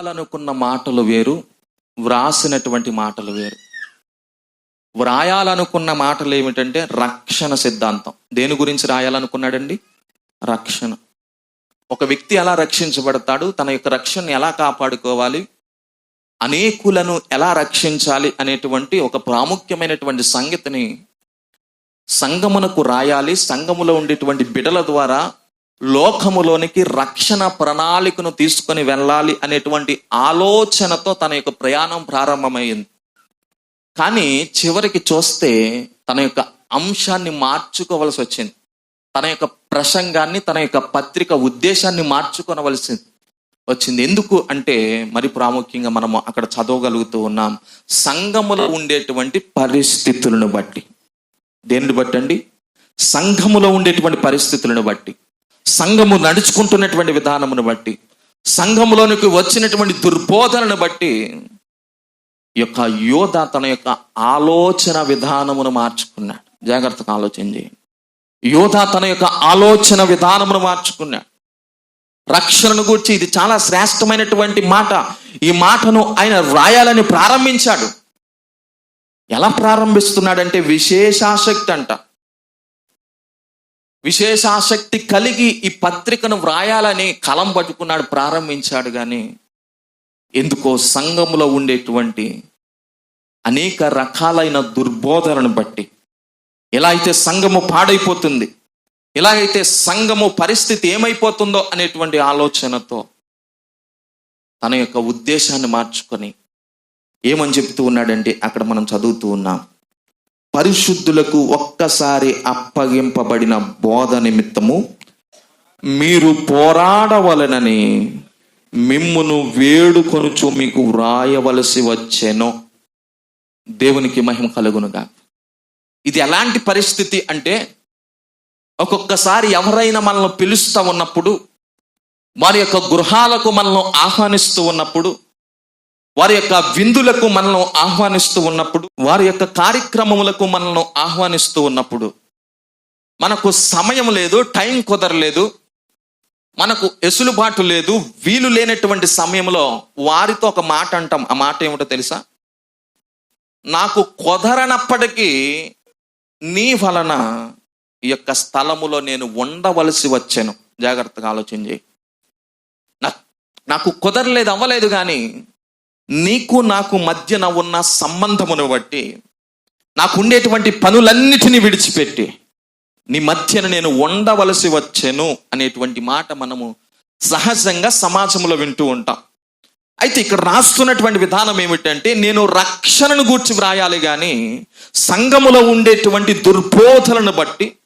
వ్రాయాలనుకున్న మాటలు వేరు వ్రాసినటువంటి మాటలు వేరు. వ్రాయాలనుకున్న మాటలు ఏమిటంటే రక్షణ సిద్ధాంతం. దేని గురించి రాయాలనుకున్నాడండి? రక్షణ. ఒక వ్యక్తి ఎలా రక్షించబడతాడు తన యొక్క రక్షణ ఎలా కాపాడుకోవాలి అనేకులను ఎలా రక్షించాలి అనేటువంటి ఒక ప్రాముఖ్యమైనటువంటి సంగతిని సంగమునకు రాయాలి సంఘములో ఉండేటువంటి బిడల ద్వారా లోకములోనికి రక్షణ ప్రణాళికను తీసుకొని వెళ్ళాలి అనేటువంటి ఆలోచనతో తన యొక్క ప్రయాణం ప్రారంభమైంది. కానీ చివరికి చూస్తే తన యొక్క అంశాన్ని మార్చుకోవలసి వచ్చింది. తన యొక్క ప్రసంగాన్ని తన యొక్క పత్రిక ఉద్దేశాన్ని మార్చుకొనవలసింది వచ్చింది. ఎందుకు అంటే మరి ప్రాముఖ్యంగా మనము అక్కడ చదవగలుగుతూ ఉన్నాం. సంఘములో ఉండేటువంటి పరిస్థితులను బట్టి. దేనిని బట్టి అండి సంఘములో ఉండేటువంటి పరిస్థితులను బట్టి. సంఘము నడుచుకుంటున్నటువంటి విధానమును బట్టి సంఘములోనికి వచ్చినటువంటి దుర్బోధనను బట్టి ఈ యొక్క యోధ తన యొక్క ఆలోచన విధానమును మార్చుకున్నాడు. జాగ్రత్తగా ఆలోచన చేయండి. యోధ తన యొక్క ఆలోచన విధానమును మార్చుకున్నాడు. రక్షణను గురించి ఇది చాలా శ్రేష్టమైనటువంటి మాట. ఈ మాటను ఆయన రాయాలని ప్రారంభించాడు. ఎలా ప్రారంభిస్తున్నాడంటే విశేషాసక్తి అంట. విశేషాసక్తి కలిగి ఈ పత్రికను వ్రాయాలని కలం పట్టుకున్నాడు ప్రారంభించాడు కానీ ఎందుకో సంఘములో ఉండేటువంటి అనేక రకాలైన దుర్బోధనను బట్టి. ఎలా అయితే సంఘము పాడైపోతుంది ఎలాగైతే అయితే సంఘము పరిస్థితి ఏమైపోతుందో అనేటువంటి ఆలోచనతో తన యొక్క ఉద్దేశాన్ని మార్చుకొని ఏమని చెప్తూ ఉన్నాడంటే అక్కడ మనం చదువుతూ ఉన్నాం. పరిశుద్ధులకు ఒక్కసారి అప్పగింపబడిన బోధ నిమిత్తము మీరు పోరాడవలనని మిమ్మును వేడుకొనుచు మీకు వ్రాయవలసి వచ్చెను. దేవునికి మహిమ కలుగునుగా. ఇది ఎలాంటి పరిస్థితి అంటే ఒక్కొక్కసారి ఎవరైనా మనల్ని పిలుస్తూ ఉన్నప్పుడు వారి యొక్క గృహాలకు మనల్ని ఆహ్వానిస్తూ ఉన్నప్పుడు వారి యొక్క విందులకు మనల్ని ఆహ్వానిస్తూ ఉన్నప్పుడు వారి యొక్క కార్యక్రమములకు మనల్ని ఆహ్వానిస్తూ ఉన్నప్పుడు మనకు సమయం లేదు టైం కుదరలేదు మనకు ఎసులుబాటు లేదు వీలు లేనటువంటి సమయంలో వారితో ఒక మాట అంటాం. ఆ మాట ఏమిటో తెలుసా? నాకు కుదరనప్పటికీ నీ వలన ఈ యొక్క స్థలములో నేను ఉండవలసి వచ్చాను. జాగ్రత్తగా ఆలోచన చేయి. నా- నాకు కుదరలేదు అవ్వలేదు కానీ నీకు నాకు మధ్యన ఉన్న సంబంధమును బట్టి నాకు ఉండేటువంటి పనులన్నిటినీ విడిచిపెట్టి నీ మధ్యన నేను ఉండవలసి వచ్చాను అనేటువంటి మాట మనము సహజంగా సమాజంలో వింటూ ఉంటాం. అయితే ఇక్కడ రాస్తున్నటువంటి విధానం ఏమిటంటే నేను రక్షణను గూర్చి వ్రాయాలి కానీ సంఘములో ఉండేటువంటి దుర్బోధలను బట్టి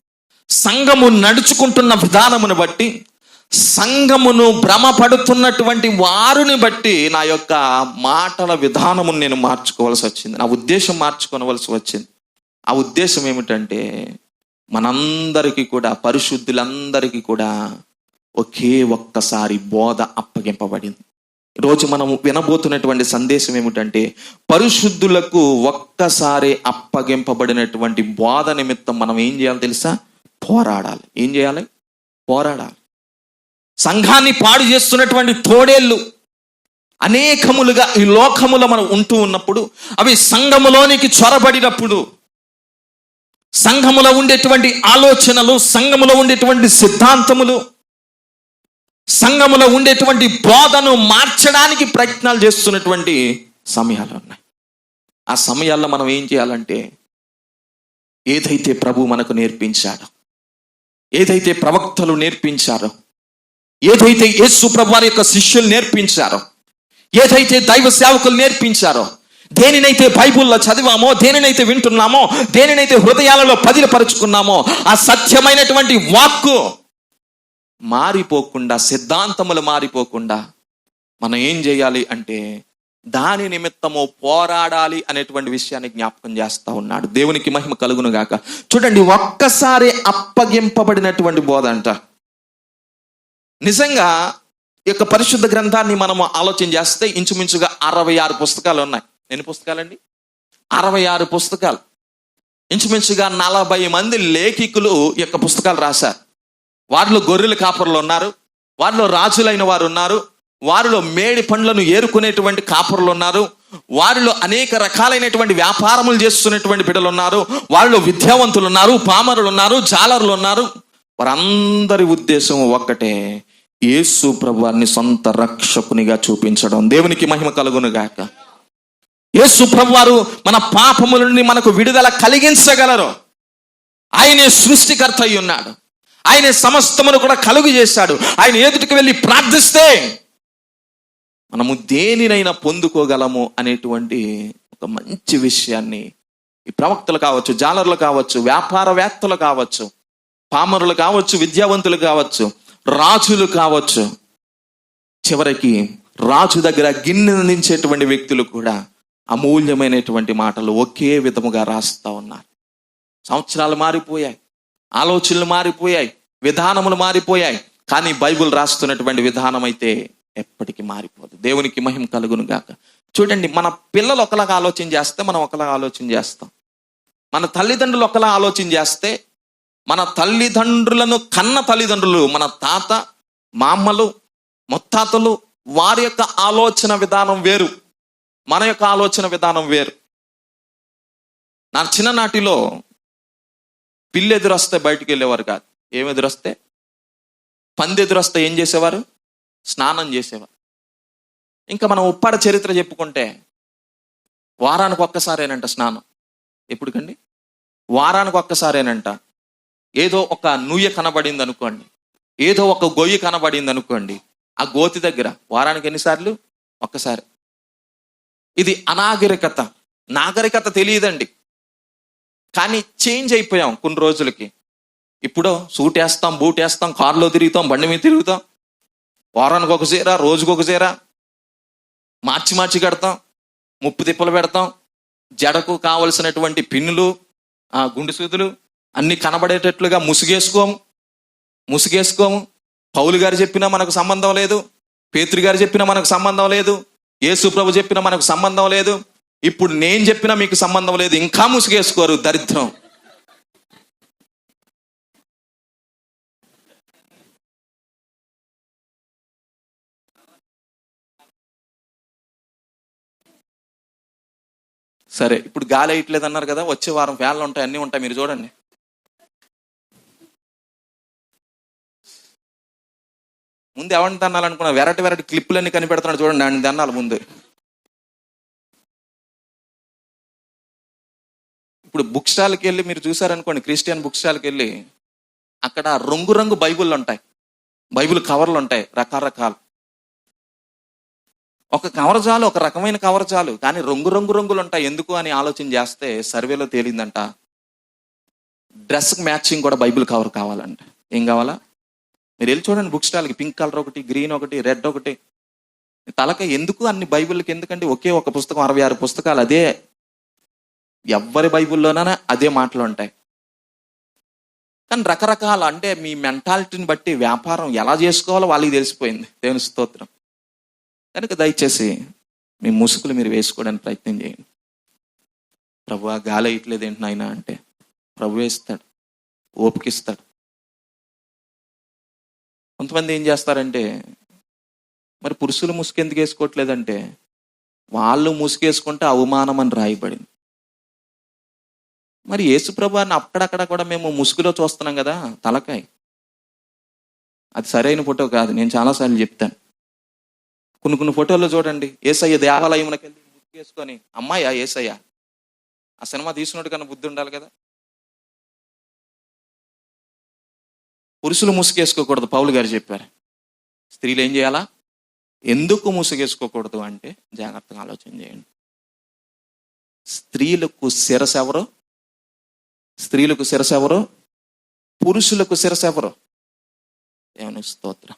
సంఘము నడుచుకుంటున్న విధానమును బట్టి సంఘమును భ్రమపడుతున్నటువంటి వారిని బట్టి నా యొక్క మాటల విధానమును నేను మార్చుకోవాల్సి వచ్చింది. నా ఉద్దేశం మార్చుకోవలసి వచ్చింది. ఆ ఉద్దేశం ఏమిటంటే మనందరికీ కూడా పరిశుద్ధులందరికీ కూడా ఒకే ఒక్కసారి బోధ అప్పగింపబడింది. ఈరోజు మనం వినబోతున్నటువంటి సందేశం ఏమిటంటే పరిశుద్ధులకు ఒక్కసారి అప్పగింపబడినటువంటి బోధ నిమిత్తం మనం ఏం చేయాలి తెలుసా? పోరాడాలి. ఏం చేయాలి? పోరాడాలి. సంఘాన్ని పాడు చేస్తున్నటువంటి తోడేళ్ళు అనేకములుగా ఈ లోకములో మనం ఉంటూ ఉన్నప్పుడు అవి సంఘములోనికి చొరబడినప్పుడు సంఘములో ఉండేటువంటి ఆలోచనలు సంఘములో ఉండేటువంటి సిద్ధాంతములు సంఘములో ఉండేటువంటి బోధను మార్చడానికి ప్రయత్నాలు చేస్తున్నటువంటి సమయాలు ఉన్నాయి. ఆ సమయాల్లో మనం ఏం చేయాలంటే ఏదైతే ప్రభు మనకు నేర్పించాడో ఏదైతే ప్రవక్తలు నేర్పించారో ఏదైతే యేసు ప్రభువారి యొక్క శిష్యులు నేర్పించారో ఏదైతే దైవ సేవకులు నేర్పించారో దేనినైతే బైబుల్లో చదివామో దేనినైతే వింటున్నామో దేనినైతే హృదయాలలో పదిలపరుచుకున్నామో ఆ సత్యమైనటువంటి వాక్కు మారిపోకుండా సిద్ధాంతములు మారిపోకుండా మనం ఏం చేయాలి అంటే దాని నిమిత్తము పోరాడాలి అనేటువంటి విషయాన్ని జ్ఞాపకం చేస్తా ఉన్నాడు. దేవునికి మహిమ కలుగును గాక చూడండి ఒక్కసారి అప్పగింపబడినటువంటి బోధ అంట. నిజంగా ఈ యొక్క పరిశుద్ధ గ్రంథాన్ని మనము ఆలోచన చేస్తే ఇంచుమించుగా అరవై ఆరు పుస్తకాలు ఉన్నాయి. ఎన్ని పుస్తకాలండి? అరవై ఆరు పుస్తకాలు. ఇంచుమించుగా నలభై మంది లేఖికులు ఈ యొక్క పుస్తకాలు రాశారు. వారిలో గొర్రెల కాపరులు ఉన్నారు వారిలో రాజులైన వారు ఉన్నారు వారిలో మేడి పండ్లను ఏరుకునేటువంటి కాపురులు ఉన్నారు వారిలో అనేక రకాలైనటువంటి వ్యాపారములు చేస్తున్నటువంటి బిడ్డలు ఉన్నారు వారిలో విద్యావంతులు ఉన్నారు పామరులు ఉన్నారు జాలరులు ఉన్నారు. వారందరి ఉద్దేశం ఒక్కటే యేసు ప్రభువారిని సొంత రక్షకునిగా చూపించడం. దేవునికి మహిమ కలుగును గాక యేసు ప్రభువారు మన పాపముల నుండి మనకు విడుదల కలిగించగలరు. ఆయనే సృష్టికర్త అయి ఉన్నాడు. ఆయన సమస్తమును కూడా కలుగు చేశాడు. ఆయన ఎదుటికి వెళ్ళి ప్రార్థిస్తే మనము దేనినైనా పొందుకోగలము అనేటువంటి ఒక మంచి విషయాన్ని ఈ ప్రవక్తలు కావచ్చు జాలర్లు కావచ్చు వ్యాపారవేత్తలు కావచ్చు పామరులు కావచ్చు విద్యావంతులు కావచ్చు రాజులు కావచ్చు. చివరికి రాజు దగ్గర గిన్నెందించేటువంటి వ్యక్తులు కూడా అమూల్యమైనటువంటి మాటలు ఒకే విధముగా రాస్తా ఉన్నారు. సంవత్సరాలు మారిపోయాయి ఆలోచనలు మారిపోయాయి విధానములు మారిపోయాయి కానీ బైబిల్ రాస్తున్నటువంటి విధానం అయితే ఎప్పటికీ మారిపోదు. దేవునికి మహిమ కలుగును గాక. చూడండి మన పిల్లలు ఒకలాగా ఆలోచన చేస్తే మనం ఒకలాగా ఆలోచన చేస్తాం. మన తల్లిదండ్రులు ఒకలా ఆలోచన చేస్తే మన తల్లిదండ్రులను కన్న తల్లిదండ్రులు మన తాత మామలు ముత్తాతలు వారి యొక్క ఆలోచన విధానం వేరు. మన యొక్క ఆలోచన విధానం వేరు. నా చిన్ననాటిలో పిల్లి ఎదురొస్తే బయటికి వెళ్ళేవారు కాదు. ఏం ఎదురొస్తే? పంది ఎదురొస్తే ఏం చేసేవారు? స్నానం చేసేవారు. ఇంకా మనం ఉప్పాడ చరిత్ర చెప్పుకుంటే వారానికి ఒక్కసారేనంట స్నానం. ఎప్పుడుకండి వారానికి ఒక్కసారేనంట. ఏదో ఒక నూయ కనబడింది అనుకోండి ఏదో ఒక గొయ్యి కనబడింది అనుకోండి ఆ గోతి దగ్గర వారానికి ఎన్నిసార్లు? ఒక్కసారి. ఇది అనాగరికత. నాగరికత తెలియదండి. కానీ చేంజ్ అయిపోయాం కొన్ని రోజులకి. ఇప్పుడు సూట్ వేస్తాం బూట్ వేస్తాం కారులో తిరుగుతాం బండి మీద తిరుగుతాం. వారానికి ఒక చీర రోజుకు ఒక చీర. మార్చి మార్చి కడతాం ముప్పు తిప్పలు పెడతాం. జడకు కావలసినటువంటి పిన్నులు ఆ గుండు సూదులు అన్ని కనబడేటట్లుగా ముసుగేసుకోము ముసుగేసుకోము పౌలు గారు చెప్పినా మనకు సంబంధం లేదు. పేతురు గారు చెప్పినా మనకు సంబంధం లేదు. యేసు ప్రభు చెప్పినా మనకు సంబంధం లేదు. ఇప్పుడు నేను చెప్పినా మీకు సంబంధం లేదు. ఇంకా ముసుగేసుకోరు దరిద్రం. సరే ఇప్పుడు గాలి వేయట్లేదు అన్నారు కదా వచ్చే వారం ఫ్యాన్లు ఉంటాయి అన్నీ ఉంటాయి మీరు చూడండి. ముందు ఎవరిని తన్నాలనుకున్నా? వెరైటీ వెరైటీ క్లిప్పులన్నీ కనిపెడుతున్నాడు చూడండి ఆయన తన్నాలి ముందు. ఇప్పుడు బుక్ స్టాల్కి వెళ్ళి మీరు చూసారనుకోండి క్రిస్టియన్ బుక్ స్టాల్కి వెళ్ళి అక్కడ రంగు రంగు బైబుల్ ఉంటాయి. బైబిల్ కవర్లు ఉంటాయి రకరకాలు. ఒక కవర్ చాలు ఒక రకమైన కవర్ చాలు కానీ రంగు రంగు రంగులు ఉంటాయి. ఎందుకు అని ఆలోచన చేస్తే సర్వేలో తేలిందంట. డ్రెస్కి మ్యాచింగ్ కూడా బైబిల్ కవర్ కావాలంట. ఏం కావాలా? మీరు వెళ్ళి చూడండి బుక్ స్టాల్కి పింక్ కలర్ ఒకటి గ్రీన్ ఒకటి రెడ్ ఒకటి. తలక ఎందుకు అన్ని బైబిల్కి? ఎందుకంటే ఒకే ఒక పుస్తకం అరవై ఆరు పుస్తకాలు అదే. ఎవ్వరి బైబిల్లోనైనా అదే మాటలు ఉంటాయి. కానీ రకరకాల అంటే మీ మెంటాలిటీని బట్టి వ్యాపారం ఎలా చేసుకోవాలో వాళ్ళకి తెలిసిపోయింది. దేవుని స్తోత్రం. కనుక దయచేసి మీ ముసుగులు మీరు వేసుకోవడానికి ప్రయత్నం చేయండి. ప్రభు గాలి వేయట్లేదు ఏంటి నాయన అంటే ప్రభు వేస్తాడు. ఓపికిస్తాడు కొంతమంది ఏం చేస్తారంటే మరి పురుషులు ముసుగు ఎందుకు వేసుకోవట్లేదంటే వాళ్ళు ముసుగేసుకుంటే అవమానం అని రాయబడింది. మరి యేసుప్రభాని అక్కడక్కడ కూడా మేము ముసుగులో చూస్తున్నాం కదా తలకాయ. అది సరైన ఫోటో కాదు నేను చాలాసార్లు చెప్తాను. కొన్ని కొన్ని ఫోటోల్లో చూడండి ఏసయ్య దేవాలయంలోకి వెళ్ళి ముసుగు వేసుకొని అమ్మాయా ఏసయ్య? ఆ సినిమా తీసినట్టు కన్నా బుద్ధి ఉండాలి కదా. పురుషులు ముసుగేసుకోకూడదు పౌలు గారు చెప్పారు. స్త్రీలు ఏం చేయాలా? ఎందుకు ముసుగేసుకోకూడదు అంటే జాగ్రత్తగా ఆలోచన చేయండి. స్త్రీలకు శిరస ఎవరు? స్త్రీలకు శిరస ఎవరు? పురుషులకు శిరస ఎవరు? దేవుని స్తోత్రం.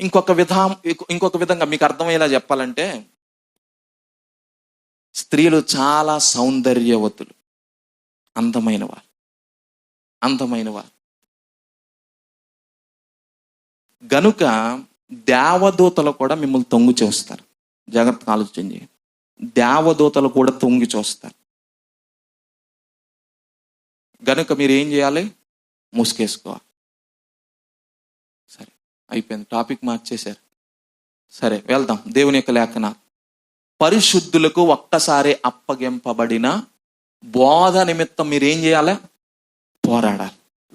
ఇంకొక విధం ఇంకొక విధంగా మీకు అర్థమయ్యేలా చెప్పాలంటే స్త్రీలు చాలా సౌందర్యవతులు అందమైన వారు. అందమైనవారు గనుక దేవదూతలు కూడా మిమ్మల్ని తొంగి చూస్తారు. జాగ్రత్తగా ఆలోచన చేయండి. దేవదూతలు కూడా తొంగి చూస్తారు. గనుక మీరు ఏం చేయాలి? ముసుకేసుకోవాలి సరే అయిపోయింది. టాపిక్ మార్చేశారు. సరే వెళ్దాం. దేవుని యొక్క లేఖన పరిశుద్ధులకు ఒక్కసారి అప్పగింపబడిన బోధ నిమిత్తం మీరు ఏం చేయాలి? పోరాడాలి.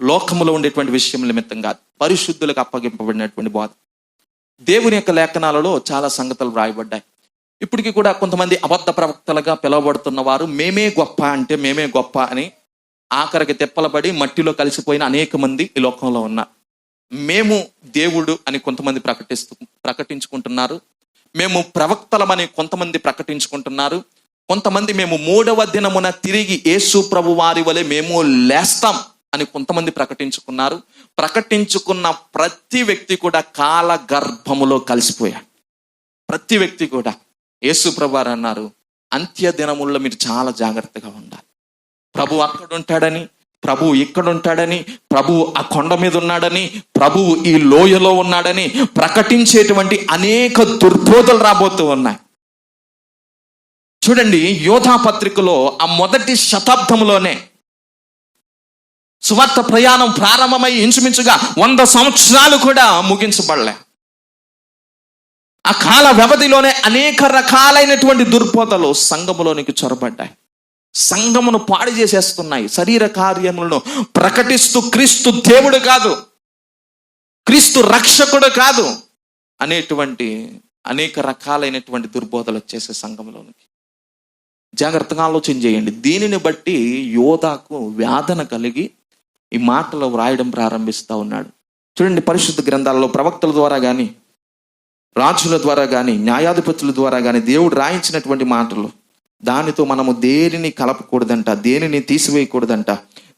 లోకములో ఉండేటువంటి విషయం నిమిత్తం కాదు. పరిశుద్ధులకు అప్పగింపబడినటువంటి బోధ. దేవుని యొక్క లేఖనాలలో చాలా సంగతులు వ్రాయబడ్డాయి. ఇప్పటికీ కూడా కొంతమంది అబద్ధ ప్రవక్తలుగా పిలువబడుతున్న వారు మేమే గొప్ప అంటే మేమే గొప్ప అని ఆఖరికి తెప్పలబడి మట్టిలో కలిసిపోయిన అనేక మంది ఈ లోకంలో ఉన్నారు. మేము దేవుడు అని కొంతమంది ప్రకటిస్తూ ప్రకటించుకుంటున్నారు. మేము ప్రవక్తలమని కొంతమంది ప్రకటించుకుంటున్నారు. కొంతమంది మేము మూడవ దినమున తిరిగి యేసు ప్రభు వారి వలె మేము లేస్తాం అని కొంతమంది ప్రకటించుకున్నారు. ప్రకటించుకున్న ప్రతి వ్యక్తి కూడా కాల గర్భములో కలిసిపోయాడు. ప్రతి వ్యక్తి కూడా యేసు ప్రభు వారు అన్నారు అంత్య దినముల్లో మీరు చాలా జాగ్రత్తగా ఉండాలి. ప్రభు అక్కడ ఉంటాడని ప్రభు ఇక్కడ ఉంటాడని ప్రభు ఆ కొండ మీద ఉన్నాడని ప్రభువు ఈ లోయలో ఉన్నాడని ప్రకటించేటువంటి అనేక దుర్బోధలు రాబోతూ ఉన్నాయి. చూడండి యోధా పత్రికలో ఆ మొదటి శతాబ్దంలోనే సువార్త ప్రయాణం ప్రారంభమై ఇంచుమించుగా వంద సంవత్సరాలు కూడా ముగించబడలే. ఆ కాల వ్యవధిలోనే అనేక రకాలైనటువంటి దుర్బోధలు సంఘములోనికి చొరబడ్డాయి. సంఘమును పాడు చేసేస్తున్నాయి. శరీర కార్యములను ప్రకటిస్తూ క్రీస్తు దేవుడు కాదు క్రీస్తు రక్షకుడు కాదు అనేటువంటి అనేక రకాలైనటువంటి దుర్బోధలు వచ్చేసే సంఘంలోనికి జాగ్రత్తగా ఆలోచన చేయండి. దీనిని బట్టి యోధాకు వేదన కలిగి ఈ మాటలు వ్రాయడం ప్రారంభిస్తూ ఉన్నాడు. చూడండి పరిశుద్ధ గ్రంథాలలో ప్రవక్తల ద్వారా కానీ రాజుల ద్వారా కానీ న్యాయాధిపతుల ద్వారా కానీ దేవుడు రాయించినటువంటి మాటలు దానితో మనము దేనిని కలపకూడదంట దేనిని తీసివేయకూడదంట?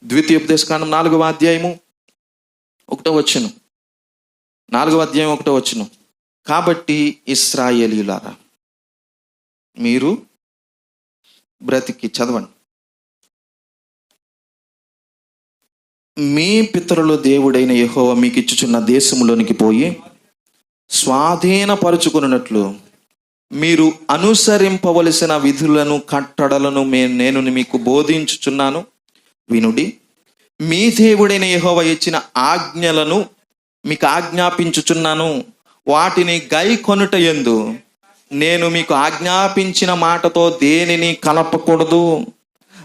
ద్వితీయోపదేశకాండం నాలుగవ అధ్యాయము ఒకటో వచ్చును నాలుగవ అధ్యాయం ఒకటో వచ్చును కాబట్టి ఇస్రాయేలీలారా మీరు బ్రతికి చదవండి. మీ పితరులు దేవుడైన యహోవ మీకు ఇచ్చుచున్న దేశంలోనికి పోయి స్వాధీనపరుచుకున్నట్లు మీరు అనుసరింపవలసిన విధులను కట్టడలను మే నేను మీకు బోధించుచున్నాను. వినుడి మీ దేవుడైన యహోవ ఇచ్చిన ఆజ్ఞలను మీకు ఆజ్ఞాపించుచున్నాను. వాటిని గై కొనుట ఎందు నేను మీకు ఆజ్ఞాపించిన మాటతో దేనిని కలపకూడదు?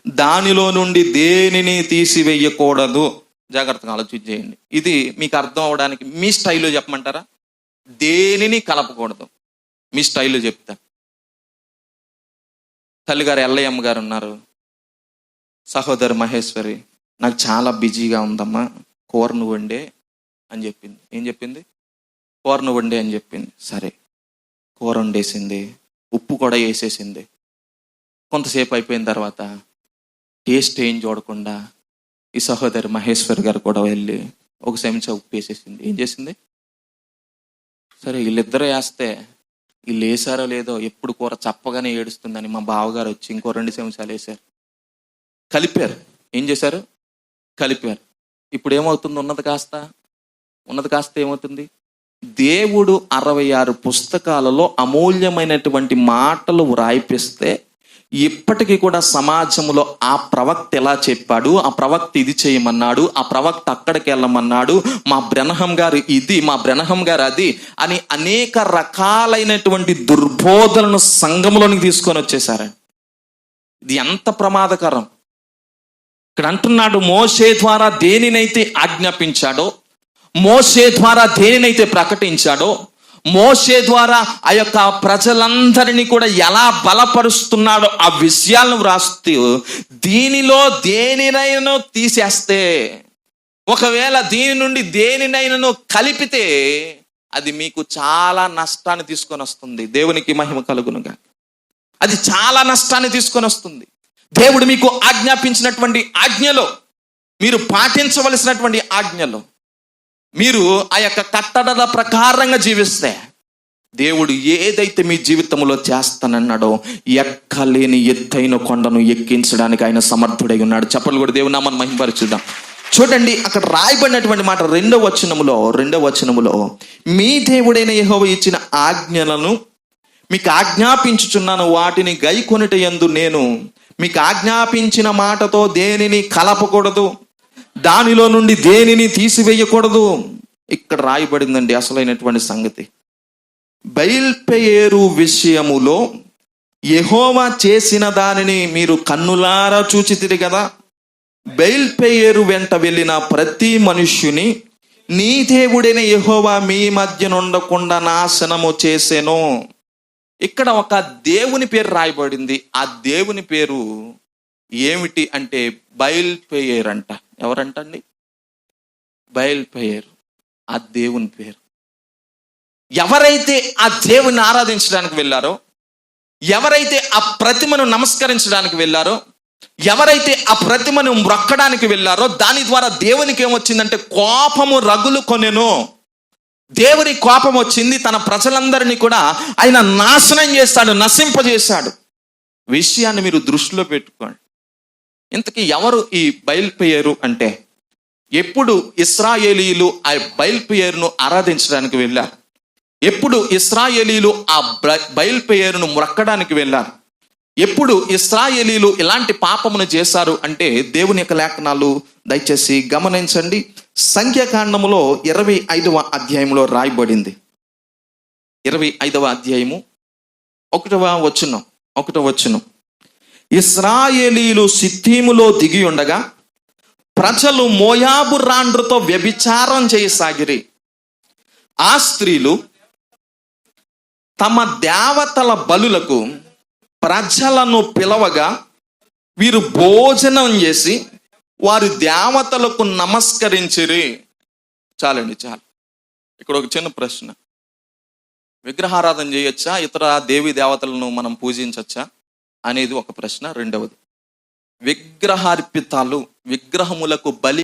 దానిలో నుండి దేనిని తీసివేయకూడదు? జాగ్రత్తగా ఆలోచించేయండి ఇది మీకు అర్థం అవడానికి మీ స్టైల్లో చెప్పమంటారా? దేనిని కలపకూడదు? మీ స్టైల్లో చెప్తా. తల్లిగారు ఎల్లయ్యమ్మ గారు ఉన్నారు. సహోదరు మహేశ్వరి నాకు చాలా బిజీగా ఉందమ్మా. కూరను వండే అని చెప్పింది. ఏం చెప్పింది? కూరను వండే అని చెప్పింది. సరే. కూర వండేసింది ఉప్పు కూడా వేసేసింది. కొంతసేపు అయిపోయిన తర్వాత టేస్ట్ ఏం చూడకుండా ఈ సహోదరి మహేశ్వర్ గారు కూడా వెళ్ళి ఒక చెంచా ఉప్పు వేసేసింది. ఏం చేసింది? సరే వీళ్ళిద్దరూ వేస్తే వీళ్ళు వేసారో లేదో ఎప్పుడు కూర చప్పగానే ఏడుస్తుందని మా బావగారు వచ్చి ఇంకో రెండు చెంచాలు వేశారు కలిపారు. ఏం చేశారు? కలిపారు. ఇప్పుడు ఏమవుతుంది? ఉన్నది కాస్త? ఉన్నది కాస్త ఏమవుతుంది? దేవుడు అరవై ఆరు పుస్తకాలలో అమూల్యమైనటువంటి మాటలు వ్రాయిపిస్తే ఇప్పటికీ కూడా సమాజంలో ఆ ప్రవక్త ఎలా చెప్పాడు? ఆ ప్రవక్త ఇది చేయమన్నాడు? ఆ ప్రవక్త అక్కడికి వెళ్ళమన్నాడు? మా బ్రహ్మం గారు ఇది మా బ్రహ్మం గారు అది అని అనేక రకాలైనటువంటి దుర్బోధలను సంఘంలోనికి తీసుకొని వచ్చేసారండి ఇది ఎంత ప్రమాదకరం. ఇక్కడ అంటున్నాడు మోసే ద్వారా దేనినైతే ఆజ్ఞాపించాడో మోసే ద్వారా దేనినైతే ప్రకటించాడో మోసే ద్వారా ఆ యొక్క ప్రజలందరినీ కూడా ఎలా బలపరుస్తున్నాడో ఆ విషయాలను వ్రాస్తూ దీనిలో దేనినైనా తీసేస్తే ఒకవేళ దీని నుండి దేనినైనాను కలిపితే అది మీకు చాలా నష్టాన్ని తీసుకొని వస్తుంది. దేవునికి మహిమ కలుగునుగా అది చాలా నష్టాన్ని తీసుకొని వస్తుంది. దేవుడు మీకు ఆజ్ఞాపించినటువంటి ఆజ్ఞలో మీరు పాటించవలసినటువంటి ఆజ్ఞలో మీరు ఆ యొక్క కట్టడల ప్రకారంగా జీవిస్తే దేవుడు ఏదైతే మీ జీవితంలో చేస్తానన్నాడో ఎక్కలేని ఎత్తైన కొండను ఎక్కించడానికి ఆయన సమర్థుడై ఉన్నాడు. చెప్పలు కూడా దేవుడు నామని మహింపరచుద్దాం చూడండి అక్కడ రాయబడినటువంటి మాట రెండవ వచనములో రెండవ వచనములో మీ దేవుడైన యహోవ ఇచ్చిన ఆజ్ఞలను మీకు ఆజ్ఞాపించుచున్నాను. వాటిని గైకొనిట ఎందు నేను మీకు ఆజ్ఞాపించిన మాటతో దేనిని కలపకూడదు? దానిలో నుండి దేనిని తీసివేయకూడదు? ఇక్కడ రాయబడిందండి అసలైనటువంటి సంగతి. బయల్పెయేరు విషయములో యహోవా చేసిన దానిని మీరు కన్నులారా చూచితిరి కదా బయల్పెయేరు వెంట వెళ్ళిన ప్రతి మనుష్యుని నీ దేవుడైన యహోవా మీ మధ్యనుండకుండా నాశనము చేసెను. ఇక్కడ ఒక దేవుని పేరు రాయబడింది. ఆ దేవుని పేరు ఏమిటి అంటే బయల్పెయేర్ అంట. ఎవరంటండి? బయల్పెయేరు ఆ దేవుని పేరు. ఎవరైతే ఆ దేవుని ఆరాధించడానికి వెళ్ళారో ఎవరైతే ఆ ప్రతిమను నమస్కరించడానికి వెళ్ళారో ఎవరైతే ఆ ప్రతిమను మ్రొక్కడానికి వెళ్ళారో దాని ద్వారా దేవునికి ఏమొచ్చిందంటే కోపము రగులు కొనెను. దేవుని కోపం వచ్చింది తన ప్రజలందరినీ కూడా ఆయన నాశనం చేస్తాడు నశింపజేశాడు. విషయాన్ని మీరు దృష్టిలో పెట్టుకోండి. ఇంతకీ ఎవరు ఈ బయల్పేయరు అంటే? ఎప్పుడు ఇస్రాయేలీలు ఆ బయల్పేయరును ఆరాధించడానికి వెళ్ళారు? ఎప్పుడు ఇస్రాయేలీలు ఆ బ- మొక్కడానికి వెళ్ళారు? ఎప్పుడు ఇస్రాయేలీలు ఇలాంటి పాపమును చేశారు అంటే దేవుని యొక్క లేఖనాలు దయచేసి గమనించండి. సంఖ్యాకాండములో ఇరవై ఐదవ అధ్యాయంలో రాయబడింది. ఇరవై ఐదవ అధ్యాయము. ఒకటవ వచ్చును ఒకటవ వచ్చును ఇస్రాయేలీలు సిత్తీములో దిగి ఉండగా ప్రజలు మోయాబు రాండ్రుతో వ్యభిచారం చేయసాగిరి ఆ స్త్రీలు తమ దేవతల బలులకు ప్రజలను పిలవగా వీరు భోజనం చేసి వారి దేవతలకు నమస్కరించిరి. చాలండి చాలు. ఇక్కడ ఒక చిన్న ప్రశ్న. విగ్రహారాధన చేయొచ్చా? ఇతర దేవి దేవతలను మనం పూజించవచ్చా అనేది ఒక ప్రశ్న. రెండవది విగ్రహార్పితాలు విగ్రహములకు బలి